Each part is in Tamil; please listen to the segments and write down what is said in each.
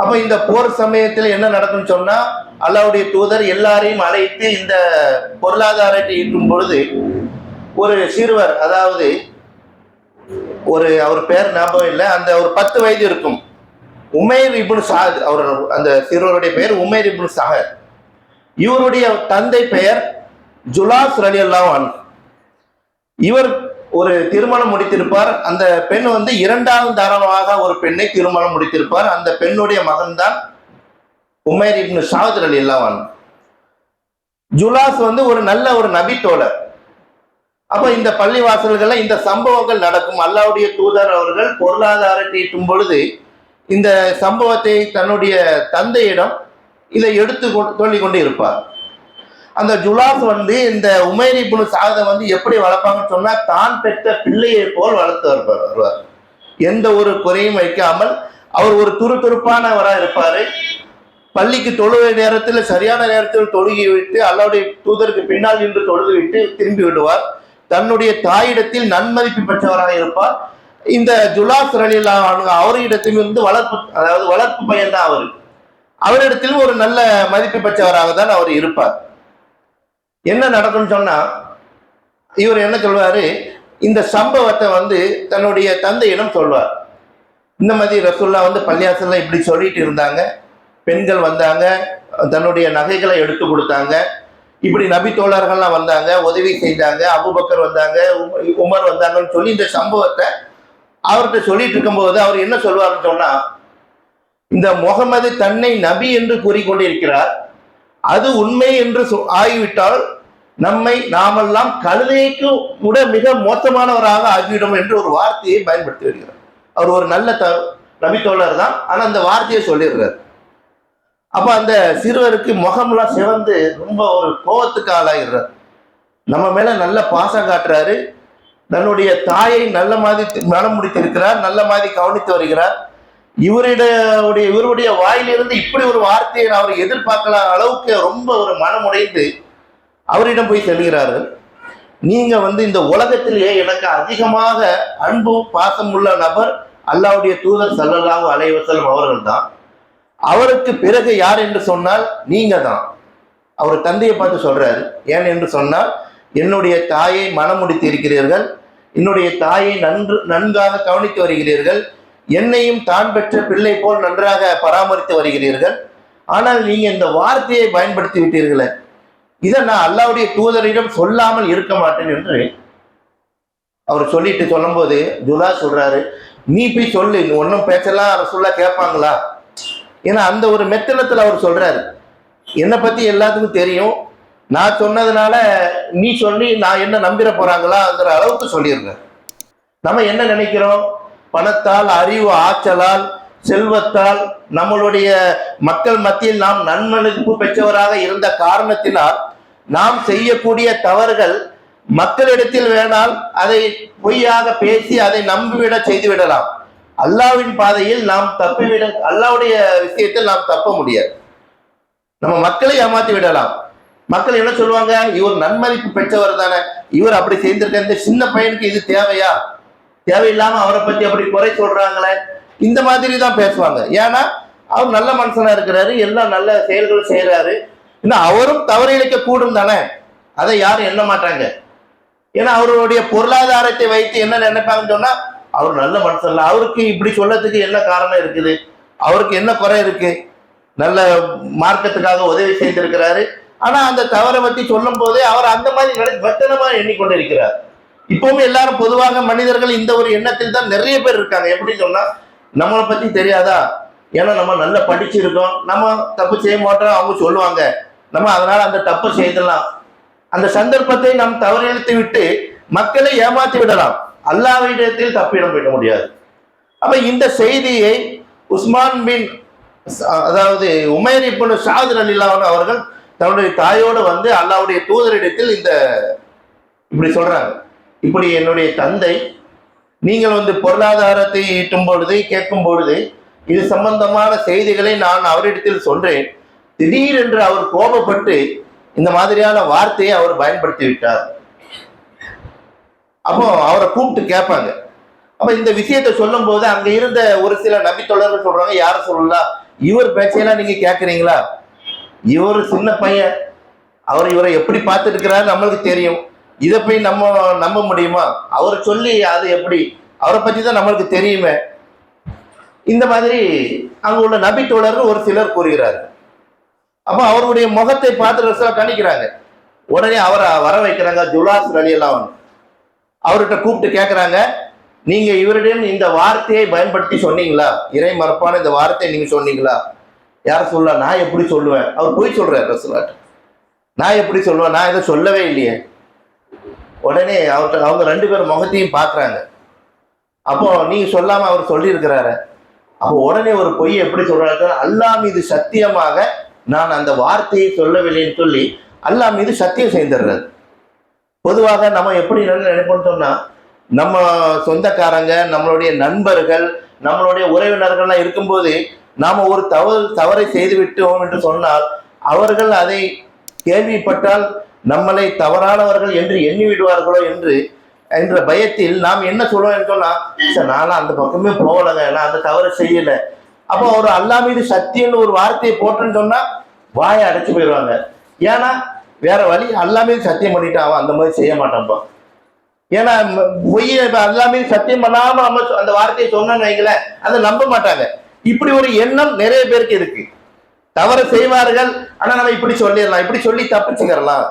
அப்ப இந்த போர் சமயத்தில் என்ன நடக்கும்னு சொன்னா அல்லாவுடைய தூதர் எல்லாரையும் அழைத்து இந்த பொருளாதாரத்தை ஈட்டும் பொழுது ஒரு சிறுவர் அதாவது ஒரு அவர் பேர் ஞாபகம் இல்லை அந்த ஒரு பத்து வயது இருக்கும். உமேர் இபுன் சாத் அவர் அந்த சிறுவருடைய பெயர் உமேர் இபுன் சாகர் இவருடைய தந்தை பெயர் ஜுலாஸ் ரலி அல்லாஹ் இவர் ஒரு திருமணம் முடித்திருப்பார். அந்த பெண் வந்து இரண்டாவது தாராளமாக ஒரு பெண்ணை திருமணம் முடித்திருப்பார். அந்த பெண்ணுடைய மகன்தான் உமேர் இப்னு சாத் அலி அல்லாஹ் ஜுலாஸ் வந்து ஒரு நல்ல ஒரு நபி தோழர். அப்ப இந்த பள்ளிவாசல்கள்ல இந்த சம்பவங்கள் நடக்கும். அல்லாவுடைய தூதர் அவர்கள் பொருளாதாரத்தை ஈட்டும் பொழுது இந்த சம்பவத்தை தன்னுடைய தந்தையிடம் இதை எடுத்து சொல்லிக் கொண்டு இருப்பார் அந்த ஜுலாஸ் வந்து இந்த உமைரி புனு சாகதை வந்து எப்படி வளர்ப்பாங்கன்னு சொன்னா தான் பெற்ற பிள்ளையை போல் வளர்த்து வருவார் வருவார். எந்த ஒரு குறையும் வைக்காமல் அவர் ஒரு துருதுருப்பானவரா இருப்பாரு. பள்ளிக்கு தொழுகை நேரத்தில் சரியான நேரத்தில் தொழுகி விட்டு அல்லாவுடைய தூதருக்கு பின்னால் நின்று தொழுது விட்டு திரும்பி விடுவார். தன்னுடைய தாயிடத்தில் நன்மதிப்பு பெற்றவராக இருப்பார். இந்த ஜுலாஸ் ரலிலா அவரிடத்திலிருந்து வளர்ப்பு அதாவது வளர்ப்பு பையன் தான் அவர். அவரிடத்திலும் ஒரு நல்ல மதிப்பு பெற்றவராக தான் அவர் இருப்பார். என்ன நடக்கும்னு சொன்னா இவர் என்ன சொல்வாரு? இந்த சம்பவத்தை வந்து தன்னுடைய தந்தையிடம் சொல்வார். இந்த மாதிரி ரசுல்லா வந்து பள்ளியாசல்ல இப்படி சொல்லிட்டு இருந்தாங்க. பெண்கள் வந்தாங்க தன்னுடைய நகைகளை எடுத்து கொடுத்தாங்க. இப்படி நபி தோழர்கள்லாம் வந்தாங்க உதவி செய்தாங்க அபுபக்கர் வந்தாங்க உமர் வந்தாங்கன்னு சொல்லி இந்த சம்பவத்தை அவர்கிட்ட சொல்லிட்டு இருக்கும்போது அவர் என்ன சொல்வார்னு சொன்னா இந்த முகமது தன்னை நபி என்று கூறிக்கொண்டிருக்கிறார். அது உண்மை என்று சொ- ஆகிவிட்டால் நம்மை நாமெல்லாம் கழுதைக்கு கூட மிக மோசமானவராக ஆகிவிடும் என்று ஒரு வார்த்தையை பயன்படுத்தி வருகிறார். அவர் ஒரு நல்ல த நபித்தோழர் தான். ஆனால் அந்த வார்த்தையை சொல்லிடுறார். அப்ப அந்த சிறுவருக்கு முகம்லாம் சிவந்து ரொம்ப ஒரு கோவத்துக்கு ஆளாகிறார் நம்ம மேல நல்ல பாசம் காட்டுறாரு. தன்னுடைய தாயை நல்ல மாதிரி மனம் முடித்திருக்கிறார். நல்ல மாதிரி கவனித்து வருகிறார். இவருடைய இவருடைய வாயிலிருந்து இப்படி ஒரு வார்த்தையை அவர் எதிர்பார்க்கல அளவுக்கு ரொம்ப ஒரு மனமுடைந்து அவரிடம் போய் செல்கிறார்கள். நீங்க வந்து இந்த உலகத்திலேயே எனக்கு அதிகமாக அன்பும் பாசம் உள்ள நபர் அல்லாவுடைய தூதர் சல்லல்லாஹு அலைவசலம் அவர்கள் தான் அவருக்கு பிறகு யார் என்று சொன்னால் நீங்க தான் அவர் தந்தையை பார்த்து சொல்றாரு ஏன் என்று சொன்னால் என்னுடைய தாயை மனமுடித்து இருக்கிறீர்கள். என்னுடைய தாயை நன்று நன்காக கவனித்து வருகிறீர்கள். என்னையும் தான் பெற்ற பிள்ளை போல் நன்றாக பராமரித்து வருகிறீர்கள். ஆனால் நீங்க இந்த வார்த்தையை பயன்படுத்தி விட்டீர்களே. இதை நான் அல்லாவுடைய தூதரிடம் சொல்லாமல் இருக்க மாட்டேன் என்று அவர் சொல்லிட்டு சொல்லும்போது ஜுலா சொல்றாரு. நீ போய் சொல்லு நீ ஒன்றும் அவர் சொல்ல கேட்பாங்களா? ஏன்னா அந்த ஒரு மெத்தனத்தில் அவர் சொல்றாரு. என்னை பத்தி எல்லாத்துக்கும் தெரியும். நான் சொன்னதுனால நீ சொல்லி நான் என்ன நம்பிட போறாங்களாங்கிற அளவுக்கு சொல்லியிருக்காரு. நம்ம என்ன நினைக்கிறோம்? பணத்தால் அறிவு ஆற்றலால் செல்வத்தால் நம்மளுடைய மக்கள் மத்தியில் நாம் நன்மதிப்பு பெற்றவராக இருந்த காரணத்தினால் நாம் செய்யக்கூடிய தவறுகள் மக்களிடத்தில் வேணால் அதை பொய்யாக பேசி அதை நம்பிவிட செய்து விடலாம் அல்லாவின் பாதையில் நாம் தப்பிவிட அல்லாவுடைய விஷயத்தில் நாம் தப்ப முடியாது. நம்ம மக்களை ஏமாத்தி விடலாம். மக்கள் என்ன சொல்லுவாங்க? இவர் நன்மதிப்பு பெற்றவர் தானே. இவர் அப்படி செய்திருக்க இந்த சின்ன பையனுக்கு இது தேவையா? தேவையில்லாம அவரை பத்தி அப்படி குறை சொல்றாங்களே? இந்த மாதிரி தான் பேசுவாங்க. ஏன்னா அவர் நல்ல மனுஷனா இருக்கிறாரு எல்லாம் நல்ல செயல்கள் செய்யறாரு இன்னும் அவரும் தவறிழைக்க கூடும் தானே? அதை யாரும் எண்ண மாட்டாங்க. ஏன்னா அவருடைய பொருளாதாரத்தை வைத்து என்ன நினைப்பாங்கன்னு சொன்னா அவர் நல்ல மனுஷன் அவருக்கு இப்படி சொல்லத்துக்கு என்ன காரணம் இருக்குது? அவருக்கு என்ன குறை இருக்கு? நல்ல மார்க்கத்துக்காக உதவி செய்திருக்கிறாரு. ஆனா அந்த தவறை பத்தி சொல்லும் போதே அவர் அந்த மாதிரி நினை வெத்தனமா எண்ணிக்கொண்டிருக்கிறார். இப்பவும் எல்லாரும் பொதுவாக மனிதர்கள் இந்த ஒரு எண்ணத்தில் தான் நிறைய பேர் இருக்காங்க. எப்படி சொன்னா நம்மளை பத்தி தெரியாதா? ஏன்னா நம்ம நல்லா படிச்சிருக்கோம். நம்ம தப்பு செய்ய மாட்டோம் அவங்க சொல்லுவாங்க. நம்ம அதனால அந்த தப்பு செய்தலாம் அந்த சந்தர்ப்பத்தை நாம் தவறிழைத்து விட்டு மக்களை ஏமாத்தி விடலாம். அல்லாவிடத்தில் தப்பிடம் விட முடியாது. அப்ப இந்த செய்தியை உஸ்மான் பின் அதாவது உமேர் இப்னு ஷாத் அலிலாவன் அவர்கள் தன்னுடைய தாயோடு வந்து அல்லாவுடைய தூதரிடத்தில் இந்த இப்படி சொல்றாங்க. இப்படி என்னுடைய தந்தை நீங்கள் வந்து பொருளாதாரத்தை ஈட்டும் பொழுது கேட்கும் பொழுது இது சம்பந்தமான செய்திகளை நான் அவரிடத்தில் சொல்றேன். திடீரென்று அவர் கோபப்பட்டு இந்த மாதிரியான வார்த்தையை அவர் பயன்படுத்தி விட்டார். அப்போ அவரை கூப்பிட்டு கேட்பாங்க. அப்ப இந்த விஷயத்தை சொல்லும் போது அங்க இருந்த ஒரு சில நபி தொடர்கள் சொல்றாங்க யார சொல்லலாம் இவர் பேச்சையெல்லாம் நீங்க கேட்குறீங்களா? இவர் சின்ன பையன். அவர் இவரை எப்படி பார்த்துருக்கிறாரு நம்மளுக்கு தெரியும். இதை போய் நம்ம நம்ப முடியுமா? அவர் சொல்லி அது எப்படி? அவரை பற்றி தான் நம்மளுக்கு தெரியுமே. இந்த மாதிரி அங்க உள்ள நபி தோழர் ஒரு சிலர் கூறுகிறார் அப்போ அவருடைய முகத்தை பார்த்து ரசூலா கணிக்கிறாங்க. உடனே அவரை வர வைக்கிறாங்க ஜுலாஸ் அலி அவர்கிட்ட கூப்பிட்டு கேட்குறாங்க நீங்க இவரிடம் இந்த வார்த்தையை பயன்படுத்தி சொன்னீங்களா? இறை மறப்பான இந்த வார்த்தையை நீங்க சொன்னீங்களா? யார் சொல்ல? நான் எப்படி சொல்லுவேன்? அவர் போய் சொல்றாரு ரசூலாட்ட நான் எப்படி சொல்லுவேன்? நான் இதை சொல்லவே இல்லையே. உடனே அவர்கிட்ட அவங்க ரெண்டு பேரும் முகத்தையும் பார்க்குறாங்க. அப்போ நீ சொல்லாமல் அவர் சொல்லியிருக்கிறாரு. அப்போ உடனே ஒரு பொய் எப்படி சொல்றாரு அல்லா மீது சத்தியமாக நான் அந்த வார்த்தையை சொல்லவில்லைன்னு சொல்லி அல்லாஹ் மீது சத்தியம் செய்துடுறது. பொதுவாக நம்ம எப்படி நினைப்போம்னு சொன்னா நம்ம சொந்தக்காரங்க நம்மளுடைய நண்பர்கள் நம்மளுடைய உறவினர்கள்லாம் இருக்கும்போது நாம் ஒரு தவறு தவறை செய்து விட்டோம் என்று சொன்னால் அவர்கள் அதை கேள்விப்பட்டால் நம்மளை தவறானவர்கள் என்று எண்ணி விடுவார்களோ என்று என்ற பயத்தில் நாம் என்ன சொல்லுவோம் சொன்னா சார் நானும் அந்த பக்கமே போகலைங்க. நான் அந்த தவறை செய்யல. அப்போ ஒரு அல்லா மீது சத்தியம்னு ஒரு வார்த்தையை போட்டேன்னு சொன்னா வாயை அடைச்சு போயிடுவாங்க. ஏன்னா வேற வழி அல்லா மீது சத்தியம் பண்ணிட்டு அவன் அந்த மாதிரி செய்ய மாட்டான்ப்பா ஏன்னா பொய் பொய்யை அல்லா மீது சத்தியம் பண்ணாம நம்ம சொ- அந்த வார்த்தையை சொன்னோன்னு வைங்களேன் அதை நம்ப மாட்டாங்க. இப்படி ஒரு எண்ணம் நிறைய பேருக்கு இருக்கு. தவறு செய்வார்கள் ஆனா நம்ம இப்படி சொல்லிடலாம் இப்படி சொல்லி தப்பிச்சுக்கிறலாம்.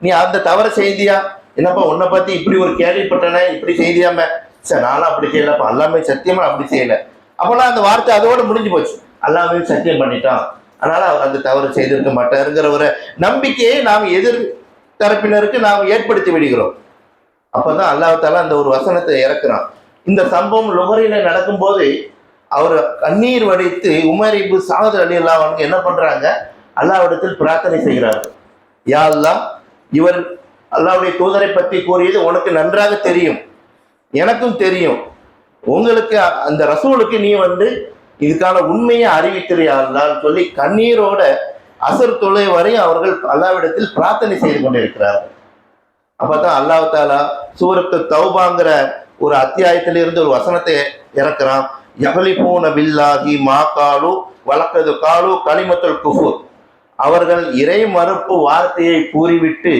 நீ அந்த தவறை செய்தியா? என்னப்பா உன்னை பத்தி இப்படி ஒரு கேள்விப்பட்டன இப்படி செய்தியாம. சார் நானும் அப்படி செய்யலப்பா. எல்லாமே சத்தியமா அப்படி செய்யல. அப்போல்லாம் அந்த வார்த்தை அதோட முடிஞ்சு போச்சு. எல்லாமே சத்தியம் பண்ணிட்டான். அதனால அவர் அந்த தவறு செய்திருக்க மாட்டாருங்கிற ஒரு நம்பிக்கையை நாம் எதிர் தரப்பினருக்கு நாம் ஏற்படுத்தி விடுகிறோம். அப்பதான் அல்லாஹால அந்த ஒரு வசனத்தை இறக்குறான். இந்த சம்பவம் லுகரில நடக்கும்போது அவர் கண்ணீர் வடித்து உமர் இபு சாது அலி அல்லாஹ் என்ன பண்றாங்க? அல்லாவிடத்தில் பிரார்த்தனை செய்கிறார்கள். யா அல்லா இவர் அல்லாவுடைய தூதரை பற்றி கூறியது உனக்கு நன்றாக தெரியும். எனக்கும் தெரியும். உங்களுக்கு அந்த ரசூலுக்கு நீ வந்து இதுக்கான உண்மையை அறிவிக்கிறியா சொல்லி கண்ணீரோட அசர் தொலை வரை அவர்கள் அல்லாவிடத்தில் பிரார்த்தனை செய்து கொண்டிருக்கிறார்கள். அப்பதான் அல்லாஹ் தாலா சூரத்து தௌபாங்கிற ஒரு அத்தியாயத்திலிருந்து ஒரு வசனத்தை இறக்குறான். யகலிபூன பில்லாஹி மா காலு வழக்கது காலு கலிமத்துல் குஃபுர். அவர்கள் இறை மறுப்பு வார்த்தையை கூறிவிட்டு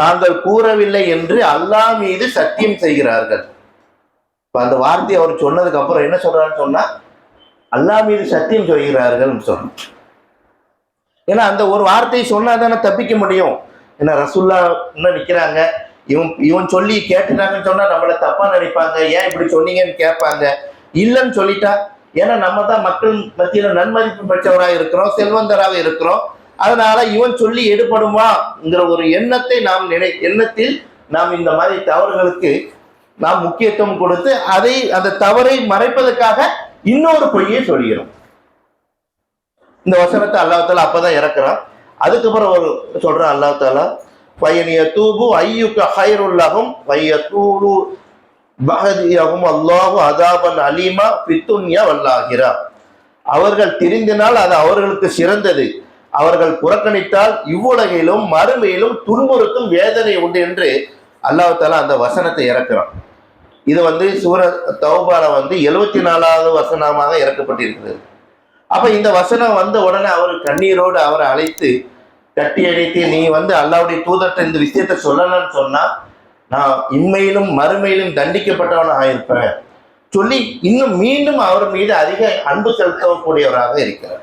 தாங்கள் கூறவில்லை என்று அல்லாஹ் மீது சத்தியம் செய்கிறார்கள். இப்போ அந்த வார்த்தையை அவர் சொன்னதுக்கு அப்புறம் என்ன சொல்றாருன்னு சொன்னா அல்லாஹ் மீது சத்தியம் செய்கிறார்கள் சொல்றோம் ஏன்னா அந்த ஒரு வார்த்தையை சொன்னா தானே தப்பிக்க முடியும். ஏன்னா ரசுல்லா இன்னும் நிற்கிறாங்க இவன் இவன் சொல்லி கேட்டுட்டாங்கன்னு சொன்னா நம்மளை தப்பா நினைப்பாங்க. ஏன் இப்படி சொன்னீங்கன்னு கேட்பாங்க. இல்லைன்னு சொல்லிட்டா ஏன்னா நம்ம தான் மக்கள் மத்தியில நன்மதிப்பு பெற்றவராக இருக்கிறோம் செல்வந்தராக இருக்கிறோம். அதனால இவன் சொல்லி எடுபடுமாங்கிற ஒரு எண்ணத்தை நாம் நினை எண்ணத்தில் நாம் இந்த மாதிரி தவறுகளுக்கு நாம் முக்கியத்துவம் கொடுத்து அதை அந்த தவறை மறைப்பதற்காக இன்னொரு பொய்யை சொல்கிறோம். இந்த வசனத்தை அல்லாஹால அப்பதான் இறக்குறான். அதுக்கப்புறம் ஒரு சொல்றான் அல்லாஹால பையனிய தூபு ஐயுக்க ஹைருல்லகும் பைய தூபு பகதியகும் அல்லாஹு அதாபன் அலீமா பித்துன்யா வல்லாகிறா அவர்கள் திரிந்தினால் அது அவர்களுக்கு சிறந்தது. அவர்கள் புறக்கணித்தால் இவ்வுலகிலும் மறுமையிலும் துன்புறுத்தும் வேதனை உண்டு என்று அல்லாஹால அந்த வசனத்தை இறக்குறான். இது வந்து சூர தௌபால வந்து எழுவத்தி நாலாவது வசனமாக இறக்கப்பட்டிருக்கிறது. அப்ப இந்த வசனம் வந்த உடனே அவர் கண்ணீரோடு அவரை அழைத்து கட்டி அழைத்து நீ வந்து அல்லாவுடைய தூதர்கிட்ட இந்த விஷயத்த சொல்லலன்னு சொன்னா நான் இம்மையிலும் மறுமையிலும் தண்டிக்கப்பட்டவனாக இருப்பேன். சொல்லி இன்னும் மீண்டும் அவர் மீது அதிக அன்பு செலுத்தக்கூடியவராக இருக்கிறார்.